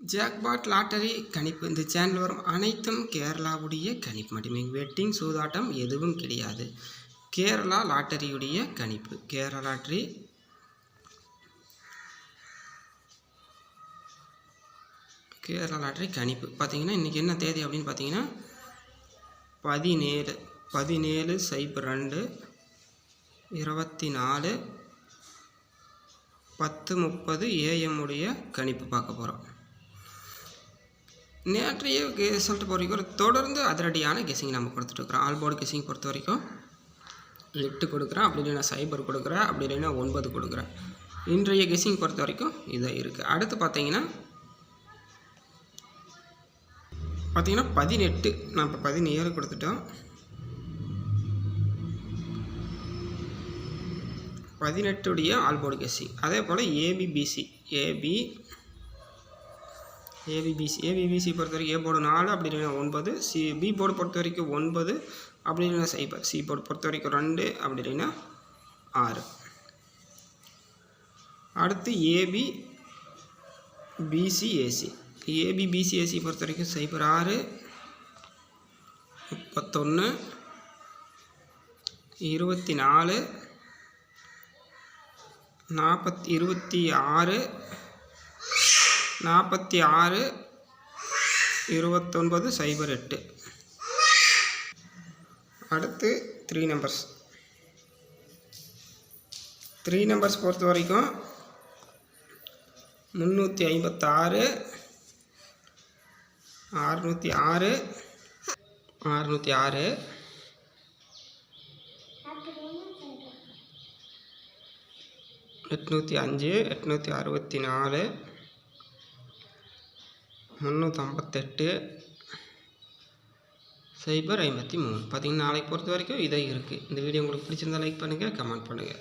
Jackpot lottery கணிப்பு. இந்த channel வரும் அனைத்தும் கேரளாவுடைய கணிப்பு மட்டுமே. வெட்டிங் சூதாட்டம் எதுவும் கிடையாது. கேரளா லாட்டரியுடைய கணிப்பு. கேரளா லாட்டரி கேரளா லாட்டரி கணிப்பு. பார்த்தீங்கன்னா இன்றைக்கி என்ன தேதி அப்படின்னு பார்த்தீங்கன்னா பதினேழு பதினேழு சைபர் ரெண்டு இருபத்தி நாலு பத்து முப்பது ஏஎம் உடைய கணிப்பு பார்க்க போகிறோம் நேற்றைய ரிசல்ட் பொறுத்த வரைக்கும் தொடர்ந்து அதிரடியான கெஸிங் நம்ம கொடுத்துட்ருக்குறோம் ஆல்போர்டு கெஸிங் பொறுத்த வரைக்கும். எட்டு கொடுக்குறேன் அப்படி இல்லைன்னா சைபர் கொடுக்குறேன் அப்படி இல்லைன்னா ஒன்பது கொடுக்குறேன். இன்றைய கெஸிங் பொறுத்த வரைக்கும் இதாக இருக்குது அடுத்து பார்த்தீங்கன்னா பார்த்தீங்கன்னா பதினெட்டு நான் இப்போ பதினேழு கொடுத்துட்டோம். பதினெட்டுடைய ஆல்போர்டு கெஸிங். அதே போல் ஏபிபிசி ஏபி ஏபிபிசி ஏபிபிசி பொறுத்த வரைக்கும் ஏ போர்டு நாலு அப்படி இல்லைன்னா ஒன்பது. சி பி போர்டு பொறுத்த வரைக்கும் ஒன்பது அப்படி இல்லைன்னா சைபர் சி போர்டு பொறுத்த வரைக்கும் ரெண்டு அப்படி இல்லைன்னா ஆறு. அடுத்து ஏபி பிசிஏசி ஏபி பிசிஏசி பொறுத்த வரைக்கும் சைபர் ஆறு முப்பத்தொன்று இருபத்தி நாலு நாற்பத்தி இருபத்தி ஆறு நாற்பத்தி ஆறு இருபத்தொன்பது சைபர் எட்டு. அடுத்து த்ரீ நம்பர்ஸ் த்ரீ நம்பர்ஸ் பொறுத்த வரைக்கும் முந்நூற்றி ஐம்பத்தாறு அறுநூற்றி ஆறு அறுநூற்றி ஆறு. எட்நூற்றி அஞ்சு எட்நூற்றி அறுபத்தி நாலு. முந்நூற்றம்பத்தெட்டு சைபர் ஐம்பத்தி மூணு. பார்த்தீங்கன்னா நாளைக்கு பொறுத்த வரைக்கும் இதை இருக்குது இந்த வீடியோ உங்களுக்கு பிடிச்சிருந்தா லைக் பண்ணுங்கள் கமெண்ட் பண்ணுங்கள்